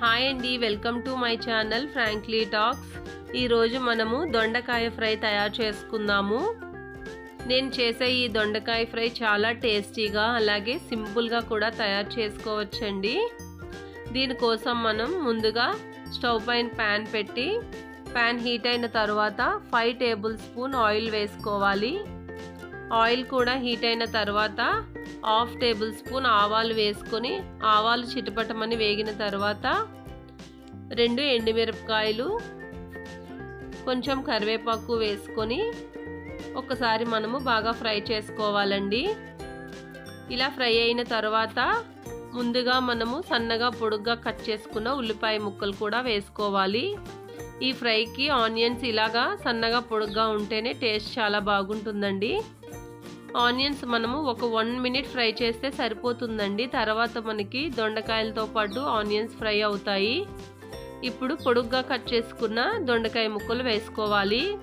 Hi అండి welcome to my channel frankly talks ఈరోజు మనము దొండకాయ ఫ్రై తయారు చేసుకుందాము. నేను చేసే ఈ దొండకాయ ఫ్రై చాలా టేస్టీగా అలాగే సింపుల్గా కూడా తయారు చేసుకోవచ్చండి. దీనికోసం మనం ముందుగా స్టవ్ పైన ప్యాన్ పెట్టి ప్యాన్ హీట్ అయిన తర్వాత ఫైవ్ టేబుల్ స్పూన్ ఆయిల్ వేసుకోవాలి. ఆయిల్ కూడా హీట్ అయిన తర్వాత హాఫ్ టేబుల్ స్పూన్ ఆవాలు వేసుకొని ఆవాలు చిటపటమని వేగిన తర్వాత రెండు ఎండుమిరపకాయలు కొంచెం కరివేపాకు వేసుకొని ఒకసారి మనము బాగా ఫ్రై చేసుకోవాలండి. ఇలా ఫ్రై అయిన తర్వాత ముందుగా మనము సన్నగా పొడుగ్గా కట్ చేసుకున్న ఉల్లిపాయ ముక్కలు కూడా వేసుకోవాలి. ఈ ఫ్రైకి ఆనియన్స్ ఇలాగా సన్నగా పొడుగ్గా ఉంటేనే టేస్ట్ చాలా బాగుంటుందండి. ఆనియన్స్ మనము ఒక వన్ మినిట్ ఫ్రై చేస్తే సరిపోతుందండి. తర్వాత మనకి దొండకాయలతో పాటు ఆనియన్స్ ఫ్రై అవుతాయి. ఇప్పుడు పొడుగ్గా కట్ చేసుకున్న దొండకాయ ముక్కలు వేసుకోవాలి.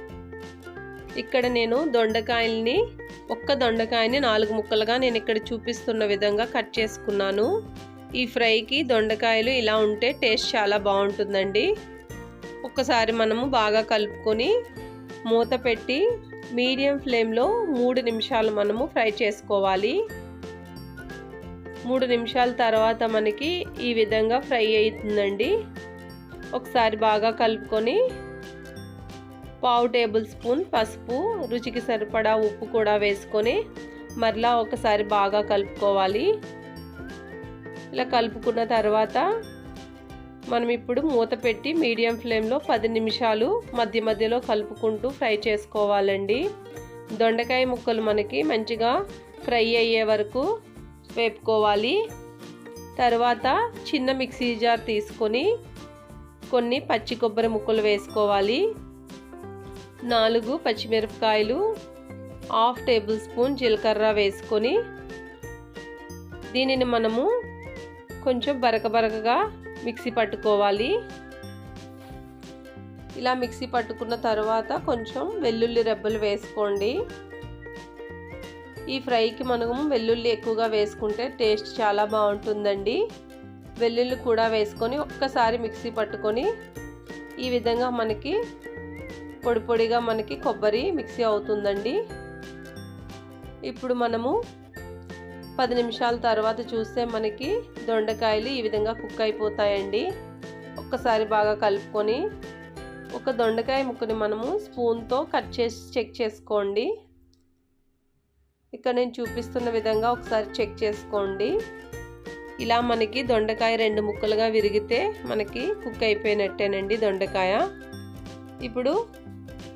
ఇక్కడ నేను దొండకాయల్ని ఒక్క దొండకాయని నాలుగు ముక్కలుగా నేను ఇక్కడ చూపిస్తున్న విధంగా కట్ చేసుకున్నాను. ఈ ఫ్రైకి దొండకాయలు ఇలా ఉంటే టేస్ట్ చాలా బాగుంటుందండి. ఒక్కసారి మనము బాగా కలుపుకొని మూత పెట్టి మీడియం ఫ్లేమ్లో మూడు నిమిషాలు మనము ఫ్రై చేసుకోవాలి. మూడు నిమిషాల తర్వాత మనకి ఈ విధంగా ఫ్రై అవుతుందండి. ఒకసారి బాగా కలుపుకొని పావు టేబుల్ స్పూన్ పసుపు రుచికి సరిపడా ఉప్పు కూడా వేసుకొని మరలా ఒకసారి బాగా కలుపుకోవాలి. ఇలా కలుపుకున్న తర్వాత మనం ఇప్పుడు మూత పెట్టి మీడియం ఫ్లేమ్లో పది నిమిషాలు మధ్య మధ్యలో కలుపుకుంటూ ఫ్రై చేసుకోవాలండి. దొండకాయ ముక్కలు మనకి మంచిగా ఫ్రై అయ్యే వరకు వేపుకోవాలి. తర్వాత చిన్న మిక్సీ జార్ తీసుకొని కొన్ని పచ్చి కొబ్బరి ముక్కలు వేసుకోవాలి. నాలుగు పచ్చిమిరపకాయలు హాఫ్ టేబుల్ స్పూన్ జీలకర్ర వేసుకొని దీనిని మనము కొంచెం బరక బరకగా మిక్సీ పట్టుకోవాలి. ఇలా మిక్సీ పట్టుకున్న తర్వాత కొంచెం వెల్లుల్లి రెబ్బలు వేసుకోండి. ఈ ఫ్రైకి మనము వెల్లుల్లి ఎక్కువగా వేసుకుంటే టేస్ట్ చాలా బాగుంటుందండి. వెల్లుల్లి కూడా వేసుకొని ఒక్కసారి మిక్సీ పట్టుకొని ఈ విధంగా మనకి పొడి పొడిగా మనకి కొబ్బరి మిక్సీ అవుతుందండి. ఇప్పుడు మనము పది నిమిషాల తర్వాత చూస్తే మనకి దొండకాయలు ఈ విధంగా కుక్ అయిపోతాయండి. ఒక్కసారి బాగా కలుపుకొని ఒక దొండకాయ ముక్కని మనము స్పూన్తో కట్ చేసి చెక్ చేసుకోండి. ఇక్కడ నేను చూపిస్తున్న విధంగా ఒకసారి చెక్ చేసుకోండి. ఇలా మనకి దొండకాయ రెండు ముక్కలుగా విరిగితే మనకి కుక్ అయిపోయినట్టేనండి దొండకాయ. ఇప్పుడు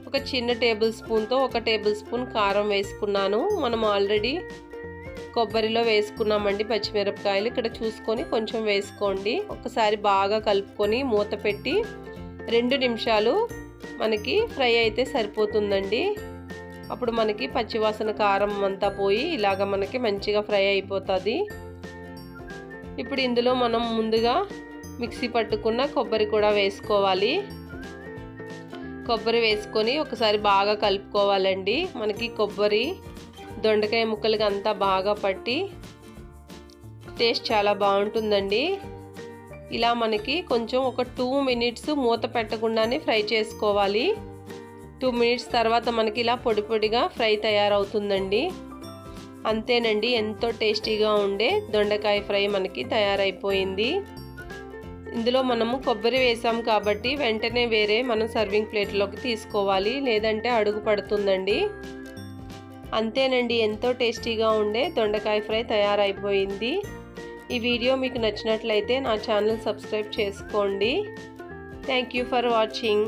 ఒక చిన్న టేబుల్ స్పూన్తో ఒక టేబుల్ స్పూన్ కారం వేసుకున్నాను. మనం ఆల్రెడీ కొబ్బరిలో వేసుకున్నామండి పచ్చిమిరపకాయలు. ఇక్కడ చూసుకొని కొంచెం వేసుకోండి. ఒకసారి బాగా కలుపుకొని మూత పెట్టి రెండు నిమిషాలు మనకి ఫ్రై అయితే సరిపోతుందండి. అప్పుడు మనకి పచ్చివాసన కారం అంతా పోయి ఇలాగ మనకి మంచిగా ఫ్రై అయిపోతుంది. ఇప్పుడు ఇందులో మనం ముందుగా మిక్సీ పట్టుకున్న కొబ్బరి కూడా వేసుకోవాలి. కొబ్బరి వేసుకొని ఒకసారి బాగా కలుపుకోవాలండి. మనకి కొబ్బరి దొండకాయ ముక్కలకి అంతా బాగా పట్టి టేస్ట్ చాలా బాగుంటుందండి. ఇలా మనకి కొంచెం ఒక టూ మినిట్స్ మూత పెట్టకుండానే ఫ్రై చేసుకోవాలి. టూ మినిట్స్ తర్వాత మనకి ఇలా పొడి పొడిగా ఫ్రై తయారవుతుందండి. అంతేనండి ఎంతో టేస్టీగా ఉండే దొండకాయ ఫ్రై మనకి తయారైపోయింది. ఇందులో మనము కొబ్బరి వేసాం కాబట్టి వెంటనే వేరే మనం సర్వింగ్ ప్లేట్లోకి తీసుకోవాలి. లేదంటే అడుగు పడుతుందండి. అంతేనండి ఎంతో టేస్టీగా ఉండే దొండకాయ ఫ్రై తయారైపోయింది. ఈ వీడియో మీకు నచ్చినట్లయితే నా ఛానల్ సబ్స్క్రైబ్ చేసుకోండి. Thank you for watching